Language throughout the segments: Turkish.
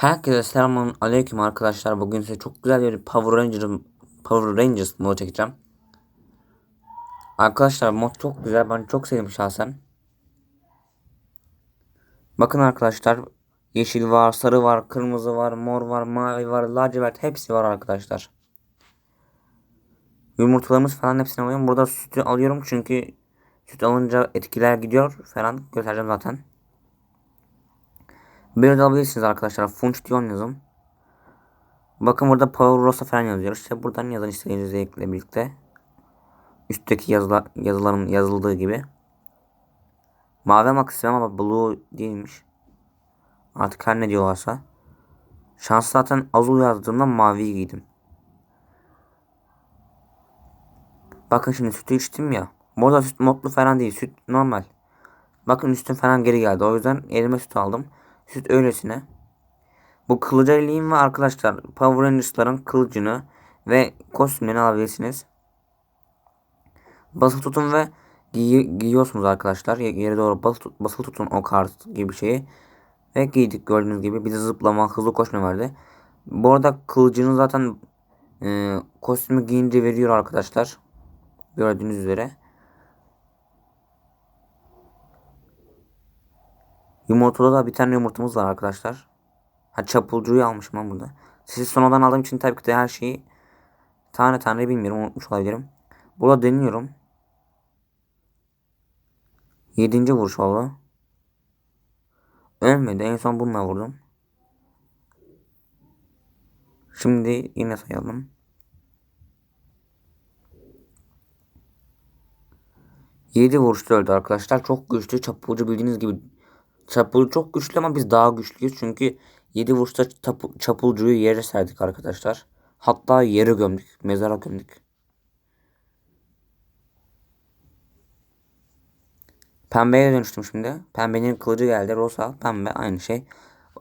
Herkese selamun aleyküm arkadaşlar. Bugün size çok güzel bir Power Rangers Power Rangers modu çekeceğim. Arkadaşlar mod çok güzel. Ben çok sevdim şahsen. Bakın arkadaşlar. Yeşil var, sarı var, kırmızı var, mor var, mavi var, lacivert hepsi var arkadaşlar. Yumurtalarımız falan hepsini alıyorum. Burada sütü alıyorum çünkü süt alınca etkiler gidiyor falan göstereceğim zaten. Böyle de alabilirsiniz arkadaşlar. Function yazın. Bakın burada Power Rosa falan yazıyor. İşte buradan yazın istediğiniz ekle birlikte. Üstteki yazılar, yazıların yazıldığı gibi. Mavi maksimum ama blue değilmiş. Artık her ne diyorlarsa. Şans zaten azul yazdığımda mavi giydim. Bakın şimdi sütü içtim ya. Burada süt modlu falan değil. Süt normal. Bakın üstüm falan geri geldi. O yüzden elime süt aldım. Süt öylesine. Bu kılıcı eleyim ve arkadaşlar Power Rangers'ların kılıcını ve kostümlerini alabilirsiniz. Basılı tutun ve giy giyiyorsunuz arkadaşlar. Yere doğru basılı, basılı tutun o kart gibi şeyi. Ve giydik gördüğünüz gibi. Bir de zıplama, hızlı koşma verdi. Bu arada kılıcını zaten e, kostümü giyince veriyor arkadaşlar. Gördüğünüz üzere. Yumurtada da bir tane yumurtamız var arkadaşlar. Ha çapulcuyu almışım ben burada. Sizi sonradan aldığım için tabii ki de her şeyi tane tane bilmiyorum. Unutmuş olabilirim. Burada deniyorum. Yedinci vuruş oldu. Ölmedi. En son bununla vurdum. Şimdi yine sayalım. Yedi vuruşta öldü arkadaşlar. Çok güçlü. Çapulcu bildiğiniz gibi Çapul çok güçlü ama biz daha güçlüyüz. Çünkü 7 vuruşta çapulcuyu yere serdik arkadaşlar. Hatta yere gömdük. Mezara gömdük. Pembeye dönüştüm şimdi. Pembenin kılıcı geldi. Rosa, pembe aynı şey.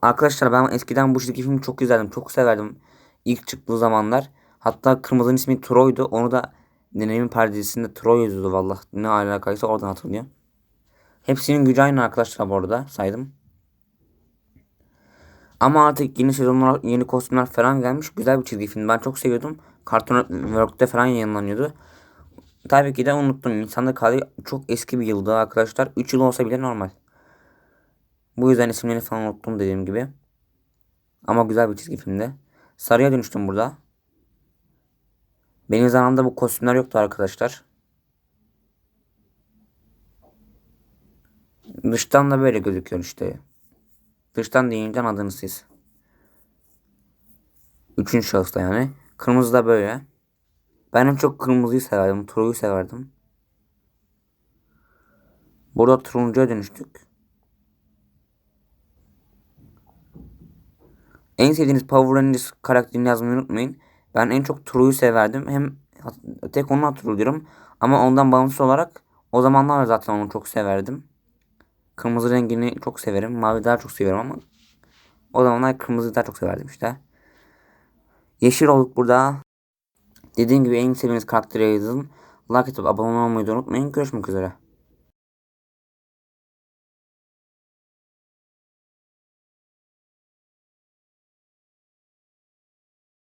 Arkadaşlar ben eskiden bu çizgi filmi çok izlerdim. Çok severdim. İlk çıktığı zamanlar. Hatta kırmızının ismi Troy'du. Onu da deneyimin perdesinde Troy yazıyordu valla. Ne alakaysa oradan hatırlıyorum. Hepsinin gücü aynı arkadaşlar bu arada saydım. Ama artık yeni sezonlar, yeni kostümler falan gelmiş. Güzel bir çizgi film. Ben çok seviyordum. Cartoon Network'te falan yayınlanıyordu. Tabii ki de unuttum. İnsanlık kali çok eski bir yıldı arkadaşlar. 3 yıl olsa bile normal. Bu yüzden isimlerini falan unuttum dediğim gibi. Ama güzel bir çizgi filmde. Sarıya dönüştüm burada. Benim zamanımda bu kostümler yoktu arkadaşlar. Dıştan da böyle gözüküyor işte. Dıştan deyince anladınız siz. Üçüncü şahısta yani. Kırmızı da böyle. Ben en çok kırmızıyı severdim. Turuyu severdim. Burada turuncuya dönüştük. En sevdiğiniz Power Rangers karakterini yazmayı unutmayın. Ben en çok Turu'yu severdim. Hem tek onu hatırlıyorum. Ama ondan bağımsız olarak o zamanlar zaten onu çok severdim. Kırmızı rengini çok severim. Mavi daha çok seviyorum ama o zamanlar kırmızı daha çok severdim işte. Yeşil olduk burada. Dediğim gibi en sevdiğiniz karakteri yazın. Like atıp abone olmayı da unutmayın. Görüşmek üzere.